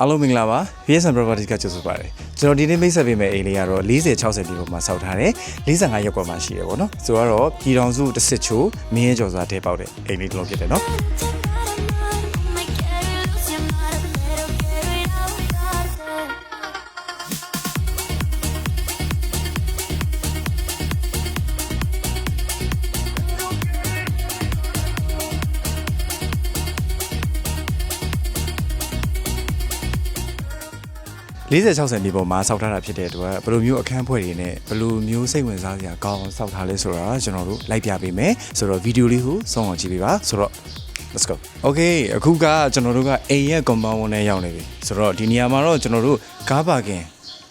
အားလုံးမင်္ဂလာပါ VSN Properties ကကြိုဆိုပါရစေကျွန်တော်ဒီနေ့မိတ်ဆက်ပေးမယ့်အိမ်လေးကတော့40 60ပြည်ပေါ်မှာစောက်ထားတယ်45ရက်ကွက်မှာရှိတယ်ပေါ့နော်ဆိုတော့ပြည်တော်စုတစ်စစ်ချိုမင်းရဲကျော်စွာတဲပေါက်တဲ့အိမ်လေးတစ်လုံးဖြစ်တယ်နော် 40 60ပြည်ပေါ်မှာစောက်ထားတာဖြစ်တဲ့အတွက်ဘယ်လိုမျိုးအခန်းဖွဲ့တွေနဲ့ဘယ်လိုမျိုးစိတ်ဝင်စားစရာကောင်းအောင်စောက်ထားလဲဆိုတာကျွန်တော်တို့လိုက်ပြပေးမယ်ဆိုတော့ဗီဒီယိုလေးကိုစောင့်အောင်ကြည့်ပေးပါဆိုတော့ let's go okay အခုကကျွန်တော်တို့ကအိမ်ရဲ့ compound နဲ့ရောက်နေပြီဆိုတော့ဒီနေရာမှာတော့ကျွန်တော်တို့ကားပါကင်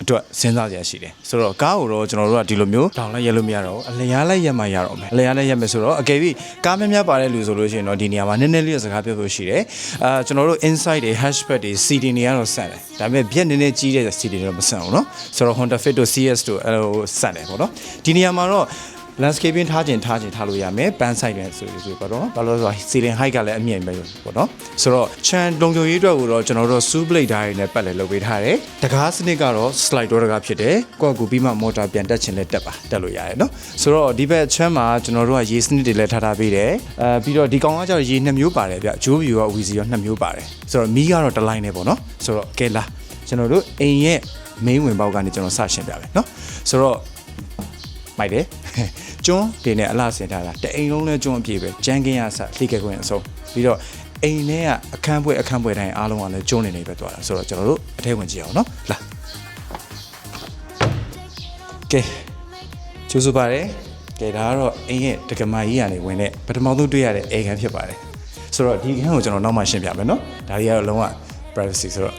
အတွက်စဉ်းစားကြရရှိတယ်ဆိုတော့ကားကိုတော့ကျွန်တော်တို့ကဒီလိုမျိုးတောင်းလိုက်ရလို့မရတော့ဘူးအလျားလိုက်ရက်မှရတော့မယ်အလျားလိုက်ရက်မယ်ဆိုတော့အကယ်၍ကားများများပါတဲ့လူဆိုလို့ရှိရင်တော့ဒီနေရာမှာနည်းနည်းလေးစကားပြောဖို့ရှိတယ်အာကျွန်တော်တို့ inside တွေ hatchback တွေ CD တွေကတော့ဆက်တယ်ဒါပေမဲ့ဗျက်နည်းနည်းကြီးတဲ့ CD တွေတော့မဆက်ဘူးเนาะဆိုတော့ Honda Fit တို့ CS တို့အဲ့လိုဆက်တယ်ပေါ့နော်ဒီနေရာမှာတော့ landscaping ထားခြင်းထားခြင်းထားလို့ရမယ်ပန်းဆိုင်တယ်ဆိုပြီးဆိုပေါ့နော်ဘာလို့လဲဆိုတော့ ceiling height ကလည်းအမြင့်ပဲပေါ့နော်ဆိုတော့ chan လုံခြုံရေးအတွက်ကိုတော့ကျွန်တော်တို့ sub blade ဓာတ်တွေနဲ့ပတ်လည်းလုပ်ပေးထားတယ်တကားစနစ်ကတော့ slide door တကားဖြစ်တယ်ကိုယ့်အကူပြီးမှ motor ပြန်တက်ခြင်းလည်းတက်ပါတက်လို့ရတယ်နော်ဆိုတော့ဒီဘက် chan မှာကျွန်တော်တို့ကရေစနစ်တွေလည်းထားထားပေးတယ်အဲပြီးတော့ဒီကောင်ကကျတော့ရေနှစ်မျိုးပါတယ်ဗျဂျိုးဗီရောဝီစီရောနှစ်မျိုးပါတယ်ဆိုတော့မီးကတော့တစ်လိုင်းနဲ့ပေါ့နော်ဆိုတော့ကဲလာကျွန်တော်တို့အိမ်ရဲ့ main ဝင်ပေါက်ကနေကျွန်တော်စရှင်းပြမယ်နော်ဆိုတော့မိုက်တယ် ကျွန်းတွေနဲ့အလှဆင်ထားတာတအိမ်လုံးလဲကျွန်းအပြည့်ပဲကြမ်းကင်းရဆလှိကခွင့်အစုံပြီးတော့အိမ်ထဲကအခန်းပွဲအခန်းပွဲတိုင်းအားလုံးကလည်းကျွန်းနေနေပဲသွားတာဆိုတော့ကျွန်တော်တို့အထဲဝင်ကြည့်အောင်နော်လာကဲကျိုးစုပါတယ်ကဲဒါကတော့အိမ်ရဲ့တက္ကမကြီးကနေဝင်တဲ့ပထမဆုံးတွေ့ရတဲ့အိမ်ခန်းဖြစ်ပါတယ်ဆိုတော့ဒီခန်းကိုကျွန်တော်နောက်မှရှင်းပြမယ်နော်ဒါကြီးကတော့လုံးဝ privacy ဆိုတော့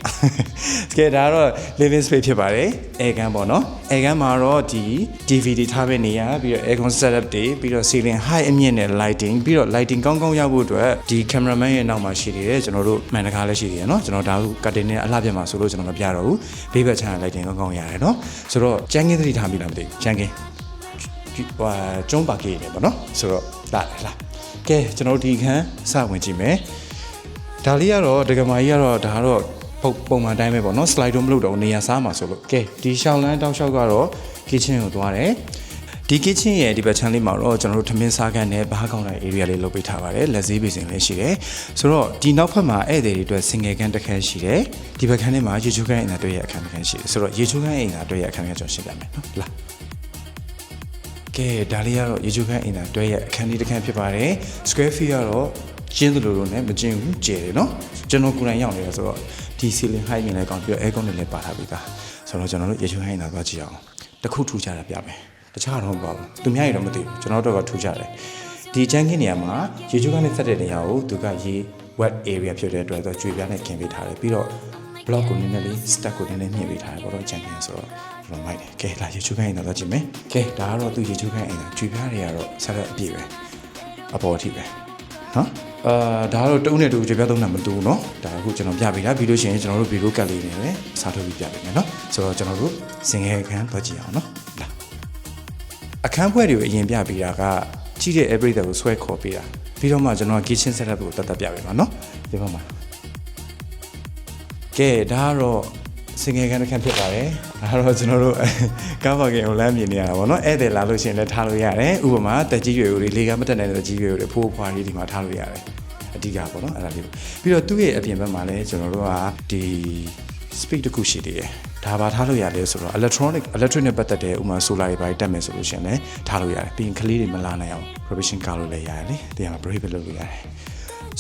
ကဲဒါကတော့ living space ဖြစ်ပါတယ်အဲကန်းပေါ့နော်အဲကန်းမှာတော့ဒီ DVD ထားတဲ့နေရာပြီးတော့ aircon setup တွေပြီးတော့ ceiling high အမြင့်နဲ့ lighting ပြီးတော့ lighting ကောင်းကောင်းရဖို့အတွက်ဒီ cameraman ရဲ့နောက်မှာရှိနေတယ်ကျွန်တော်တို့မှန်တကားလည်းရှိနေတယ်နော်ကျွန်တော်ဒါက curtain နဲ့အလှပြတ်မှာဆိုလို့ကျွန်တော်မပြတော့ဘူးဘေးဘက်ချမ်း lighting ကောင်းကောင်းရတယ်နော်ဆိုတော့ကျန်းကင်းသတိထားမိလားမသိဘူးကျန်းကင်းဟိုကျုံးပါကေးနေပေါ့နော်ဆိုတော့လာလာကဲကျွန်တော်တို့ဒီခန်းစဝင်ကြည့်မယ် ဒါလေးကတော့ဒကမာကြီးကတော့ဒါကတော့ပုံပုံမှန်တိုင်းပဲပေါ့နော် slide တော့မလုပ်တော့ဘူးနေရာစားမှာဆိုလို့ကဲဒီရှောင်းလန်းတောက်လျှောက်ကတော့ kitchen ကိုသွားတယ်ဒီ kitchen ရဲ့ဒီဘက်ချမ်းလေးမှာတော့ကျွန်တော်တို့ထမင်းစားခန်းနဲ့ဘားကောင်းတဲ့ area လေးလုပ်ပေးထားပါတယ်လက်ဆေးပေးစင်လည်းရှိတယ်ဆိုတော့ဒီနောက်ဖက်မှာဧည့်သည်တွေအတွက် single ခန်းတစ်ခန်းရှိတယ်ဒီဘက်ခန်းထဲမှာရေချိုးခန်းအိမ်သာတွေ့ရအခန်းတစ်ခန်းရှိတယ်ဆိုတော့ရေချိုးခန်းအိမ်သာတွေ့ရအခန်းတစ်ခန်းကျွန်တော်ရှင်းပြမယ်နော်လာကဲဒါလေးကတော့ရေချိုးခန်းအင်တာတွဲရဲ့အခန်းလေးတစ်ခန်းဖြစ်ပါတယ် square feet ကတော့ ကျင်းသလိုလိုနဲ့မကျင်းဘူးကျယ်တယ်နော်ကျွန်တော်ကိုယ်တိုင်ရောက်နေရဆိုတော့ဒီ ceiling height မြင်လဲကောင်းပြီးတော့ aircon နဲ့လည်းပါထားပြီးသားဆိုတော့ကျွန်တော်တို့ရေချိုးခန်းအင်တာသွားကြည့်အောင်တစ်ခုထူကြတာပြမယ်တခြားတော့မပါဘူးသူများရတော့မသိဘူးကျွန်တော်တို့ကထူကြတယ်ဒီချမ်းခင်းနေရာမှာရေချိုးခန်းနဲ့ဆက်တဲ့နေရာကိုသူကရေ wet area ဖြစ်တဲ့အတွက်တော့ကျွေပြားနဲ့ခင်ပေးထားတယ်ပြီးတော့ block ကိုနည်းနည်းလေး stack ကိုနည်းနည်းမြင့်ပေးထားတယ်ပေါ့တော့ချန်ပီယံဆိုတော့ကျွန်တော်မိုက်တယ်ကဲလာရေချိုးခိုင်းရင်တော့ကြည့်မယ်ကဲဒါကတော့သူရေချိုးခိုင်းရင်ကျွေပြားတွေကတော့ဆက်လက်အပြည့်ပဲအပေါ်အထိပဲနော် အာဒါကတော့တုံးနဲ့တူကျွေပြားသုံးတာမတူဘူးเนาะဒါအခုကျွန်တော်ပြပေးတာပြီးလို့ရှိရင်ကျွန်တော်တို့ဗီဒီယိုကတ်လေးနဲ့လည်းစားထုတ်ပြီးပြပေးမယ်เนาะဆိုတော့ကျွန်တော်တို့စင်ငယ်ခန်းတော့ကြည့်အောင်เนาะလာအခန်းဖွဲ့တွေကိုအရင်ပြပေးတာကကြီးတဲ့ every ကိုဆွဲခေါ်ပေးတာပြီးတော့မှကျွန်တော် kitchen setup ကိုတတ်တတ်ပြပေးပါเนาะဒီဘက်မှာ ကဲဒါကတော့စင်ငယ်ကန်တစ်ခန်းဖြစ်ပါတယ်ဒါကတော့ကျွန်တော်တို့ကားပါကင်ကိုလမ်းမြင်နေရတာပေါ့နော်ဧည့်သည်လာလို့ရှိရင်လည်းထားလို့ရတယ်ဥပမာတက်ကြီးရွယ်ဦးတွေလေကမတက်နိုင်တဲ့တက်ကြီးရွယ်ဦးတွေဖိုးဖွားလေးဒီမှာထားလို့ရတယ် အဓိကပေါ့နော်အဲ့ဒါလေးပေါ့ပြီးတော့သူ့ရဲ့အပြင်ဘက်မှာလည်းကျွန်တော်တို့ကဒီ speak တစ်ခုရှိသေးတယ်ဒါပါထားလို့ရတယ်ဆိုတော့ electronic electric နဲ့ပတ်သက်တဲ့ဥပမာ solar တွေပါတက်မယ်ဆိုလို့ရှိရင်လည်းထားလို့ရတယ်ပြီးရင်ကလေးတွေမလာနိုင်အောင် provision ကားလို့လည်းရတယ်လေတရားမှာ brave လုပ်လို့ရတယ်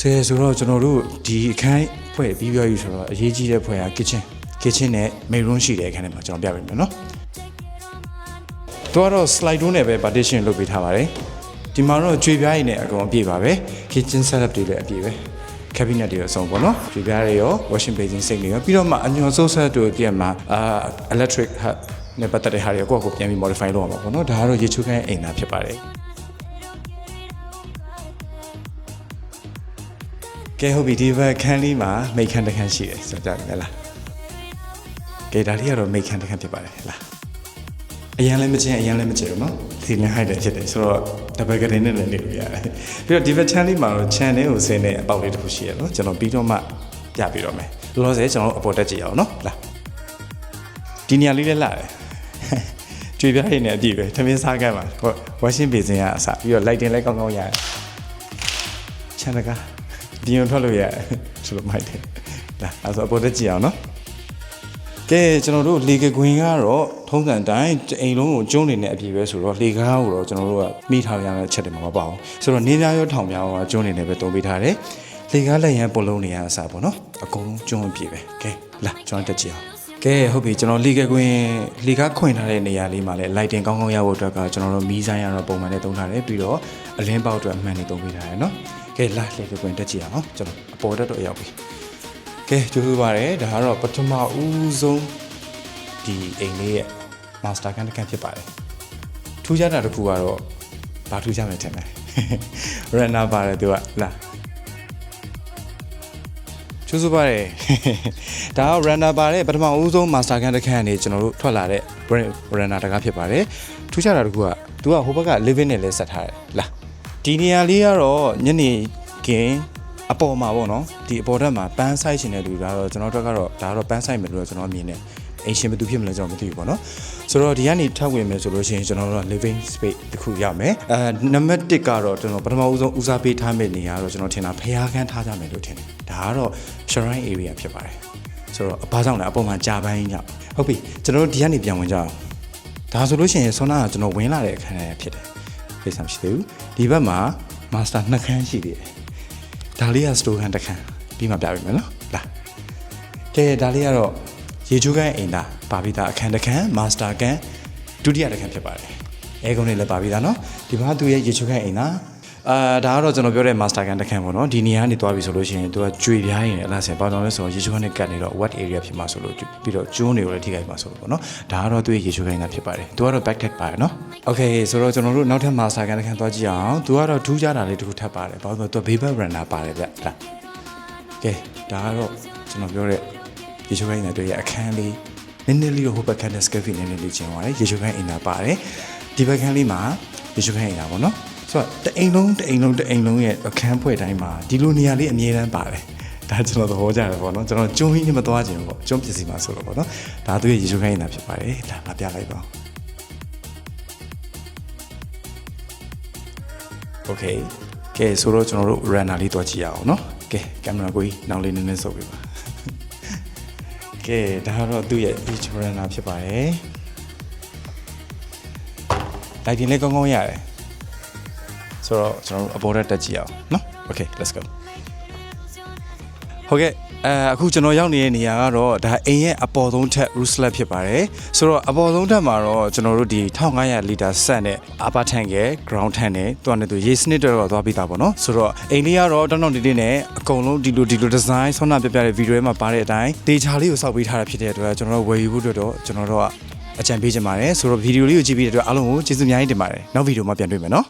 ဆယ်ဆိုတော့ကျွန်တော်တို့ဒီအခန်းဖွဲ့ပြီးပြောယူဆိုတော့အရေးကြီးတဲ့ဖွဲ့က kitchen kitchen နဲ့ main room ရှိတဲ့အခန်းထဲမှာကျွန်တော်ပြပေးမယ်နော်။သူကတော့ slide door နဲ့ပဲ partition လုပ်ပေးထားပါတယ်။ ဒီမှာတော့ကြွေပြားရည်နဲ့အကုန်အပြည့်ပါပဲ။ kitchen setup တွေလည်းအပြည့်ပဲ။ cabinet တွေရောအစုံပေါ့နော်။ကြွေပြားတွေရော washing basin sink တွေရောပြီးတော့မှအညွန်ဆိုးဆက်တို့ပြန်မှာအာ electric hub နဲ့ပတ်သက်တဲ့ဟာတွေကိုကိုယ့်အကိုပြန်ပြီး modify လုပ်အောင်ပါပေါ့နော်။ဒါကတော့ရေချိုးခန်းအိမ်သာဖြစ်ပါတယ်။ကဲဟုတ်ပြီဒီဘက်ခန်းလေးမှာမိတ်ခန်းတစ်ခန်းရှိတယ်ဆိုတော့ကြားတယ်လားကဲဒါလေးကတော့မိတ်ခန်းတစ်ခန်းဖြစ်ပါတယ်လား အရင်လည်းမချင်းအရင်လည်းမချင်းဘူးနော်စီလင်ဟိုက်တယ်ဖြစ်တယ်ဆိုတော့တပတ်ကလေးနဲ့လည်းနေလို့ရတယ်ပြီးတော့ဒီဘက်ချမ်းလေးမှာတော့ channel ကိုဆင်းတဲ့အပေါက်လေးတစ်ခုရှိရနော်ကျွန်တော်ပြီးတော့မှပြပြီးတော့မယ်လောလောဆယ်ကျွန်တော်တို့အပေါ်တက်ကြည့်အောင်နော်လာဒီနေရာလေးလည်းလာတယ်ကြွေပြားရည်နဲ့အပြည့်ပဲသမင်းစားကမ်းပါဟိုဝါရှင်ဘေစင်ကအစပြီးတော့ lighting လည်းကောင်းကောင်းရတယ်ချန်တကာဒီရင်ထွက်လို့ရတယ်ဆိုလို့မိုက်တယ်လာအဲဆိုအပေါ်တက်ကြည့်အောင်နော်ကဲကျွန်တော်တို့လေကကွင်းကတော့ ထုံးစံတိုင်းအိမ်လုံးကိုကျုံးနေတဲ့အပြည့်ပဲဆိုတော့လေကားကိုတော့ကျွန်တော်တို့ကမိထားရမယ့်ချက်တွေမှာမပါဘူးဆိုတော့နေများရောထောင်များရောကျုံးနေနေပဲတုံးပေးထားတယ်လေကားလက်ရန်ပုံလုံးနေရအစားပေါ့နော်အကုန်လုံးကျုံးအပြည့်ပဲကဲလာကျွန်တော်တက်ကြည့်အောင်ကဲဟုတ်ပြီကျွန်တော်လီကကွင်းလီကခွင်ထားတဲ့နေရာလေးမှာလည်း lighting ကောင်းကောင်းရဖို့အတွက်ကကျွန်တော်တို့မီးဆိုင်ရတော့ပုံမှန်နဲ့သုံးထားတယ်ပြီးတော့အလင်းပေါက်အတွက်အမှန်နဲ့သုံးပေးထားတယ်နော်ကဲလာလီကကွင်းတက်ကြည့်အောင်ကျွန်တော်အပေါ်တက်တော့ရောက်ပြီကဲကြိုးစားပါတယ်ဒါကတော့ပထမဦးဆုံး ဒီအိမ်လေးရဲ့ master ကန်တစ်ကန်ဖြစ်ပါတယ်ထူးခြားတာတစ်ခုကတော့ဘာထူးခြားမယ်ထင်လဲ runner ပါတယ်သူကလာကျိုးစုပါတယ်ဒါက runner ပါတဲ့ပထမဦးဆုံး master ကန်တစ်ခန့်ကနေကျွန်တော်တို့ထွက်လာတဲ့ runner တကားဖြစ်ပါတယ်ထူးခြားတာတစ်ခုကသူကဟိုဘက်က living နဲ့လဲဆက်ထားတယ်လာဒီနေရာလေးကတော့ညနေခင်းအပေါ်မှာပေါ့နော်ဒီအပေါ်တက်မှာပန်းဆိုင်ရှင်တဲ့လူကတော့ကျွန်တော်တို့ကတော့ဒါကတော့ပန်းဆိုင်မယ်လို့တော့ကျွန်တော်မြင်တယ် အင်ရှင်ဘယ်သူဖြစ်မလဲကျွန်တော်မသိဘူးပေါ့နော်ဆိုတော့ဒီကနေထောက်ဝင်မယ်ဆိုလို့ရှိရင်ကျွန်တော်တို့က living space တစ်ခုရမယ်အဲနံပါတ်1ကတော့ကျွန်တော်ပထမဦးဆုံးဦးစားပေးထားမယ့်နေရာကတော့ကျွန်တော်ထင်တာဖျားခန်းထားကြမယ်လို့ထင်တယ်ဒါကတော့ shrine area ဖြစ်ပါတယ်ဆိုတော့ဘာကြောင့်လဲအပေါ်မှာကြာပိုင်းကြောင့်ဟုတ်ပြီကျွန်တော်တို့ဒီကနေပြန်ဝင်ကြအောင်ဒါဆိုလို့ရှိရင်ဆောနာကကျွန်တော်ဝင်လာတဲ့အခန်းထဲဖြစ်တယ်ဖိတ်ဆံမရှိသေးဘူးဒီဘက်မှာ master နှစ်ခန်းရှိသေးတယ်ဒါလေးက store ခန်းတစ်ခန်းပြီးမှပြပေးမယ်နော်လာကဲဒါလေးကတော့ ရေချိုးကန်းအိမ်သာပါပြီးသားအခန်းတစ်ခန်းမာစတာကန်းဒုတိယတစ်ခန်းဖြစ်ပါတယ်အဲကုန်းတွေလည်းပါပြီးသားနော်ဒီမှာသူရဲ့ရေချိုးကန်းအိမ်သာအာဒါကတော့ကျွန်တော်ပြောတဲ့ master gun တစ်ခန်းပေါ့နော်ဒီနေရာကနေသွားပြီဆိုလို့ရှိရင်သူကကြွေပြားရင်အလားဆယ်ဘာကြောင့်လဲဆိုတော့ရေချိုးခန်းနဲ့ကတ်နေတော့ what area ဖြစ်မှာဆိုလို့ပြီးတော့ကျွန်းတွေကိုလည်းထိခိုက်မှာဆိုလို့ပေါ့နော်ဒါကတော့သူရဲ့ရေချိုးခန်းကဖြစ်ပါတယ်သူကတော့ back tech ပါတယ်နော် okay ဆိုတော့ကျွန်တော်တို့နောက်ထပ် master gun တစ်ခန်းသွားကြည့်အောင်သူကတော့ထူးခြားတာလေးတစ်ခုထပ်ပါတယ်ဘာလို့လဲဆိုတော့သူက vapor runner ပါတယ်ဗျဒါ okay ဒါကတော့ကျွန်တော်ပြောတဲ့ ရေချိုးခိုင်းတဲ့တွေ့ရအခန်းလေးနည်းနည်းလေးတော့ဟိုဘက်ခန်းနဲ့ scaffe နည်းနည်းလေးကျင်သွားတယ်ရေချိုးခိုင်းအင်တာပါတယ်ဒီဘက်ခန်းလေးမှာရေချိုးခိုင်းအင်တာပေါ့နော်ဆိုတော့တအိမ်လုံးတအိမ်လုံးတအိမ်လုံးရဲ့အခန်းဖွဲ့တိုင်းမှာဒီလိုနေရာလေးအမြဲတမ်းပါတယ်ဒါကျွန်တော်သဘောကျတယ်ပေါ့နော်ကျွန်တော်ကျွန်းကြီးနဲ့မသွားခြင်းပေါ့ကျွန်းပစ္စည်းမှာဆိုတော့ပေါ့နော်ဒါသူရဲ့ရေချိုးခိုင်းအင်တာဖြစ်ပါတယ်လာလာပြလိုက်ပါဦး Okay ကဲဆိုတော့ကျွန်တော်တို့ runner လေးတွားကြည့်ရအောင်เนาะကဲကင်မရာကိုကြီးနောက်လေးနည်းနည်းဆုပ်ပြပါ ကဲဒါကတော့သူ့ရဲ့ beach runner ဖြစ်ပါတယ်။လိုက်တင်လေးကောင်းကောင်းရတယ်။ဆိုတော့ကျွန်တော်တို့အပေါ်တက်ကြည့်အောင်နော်။ Okay let's go ဟုတ်ကဲ့အဲအခုကျွန်တော်ရောက်နေတဲ့နေရာကတော့ဒါအိမ်ရဲ့အပေါ်ဆုံးထက် roof slab ဖြစ်ပါတယ်ဆိုတော့အပေါ်ဆုံးထက်မှာတော့ကျွန်တော်တို့ဒီ1500လီတာဆန်နဲ့ upper tank ရဲ့ ground tank နဲ့တွန်းနေသူရေစနစ်တော့သွားပြီးသားပေါ့နော်ဆိုတော့အိမ်လေးကတော့တောင်းတောင်းတီးတီးနဲ့အကုန်လုံးဒီလိုဒီလို design ဆွမ်းနာပြပြတဲ့ဗီဒီယိုထဲမှာပါတဲ့အတိုင်းဒေချာလေးကိုစောက်ပေးထားတာဖြစ်တဲ့အတွက်ကျွန်တော်တို့ဝယ်ယူဖို့အတွက်တော့ကျွန်တော်တို့ကအကြံပေးချင်ပါတယ်ဆိုတော့ဗီဒီယိုလေးကိုကြည့်ပြီးတဲ့အတွက်အားလုံးကိုကျေးဇူးအများကြီးတင်ပါတယ်နောက်ဗီဒီယိုမှာပြန်တွေ့မယ်နော်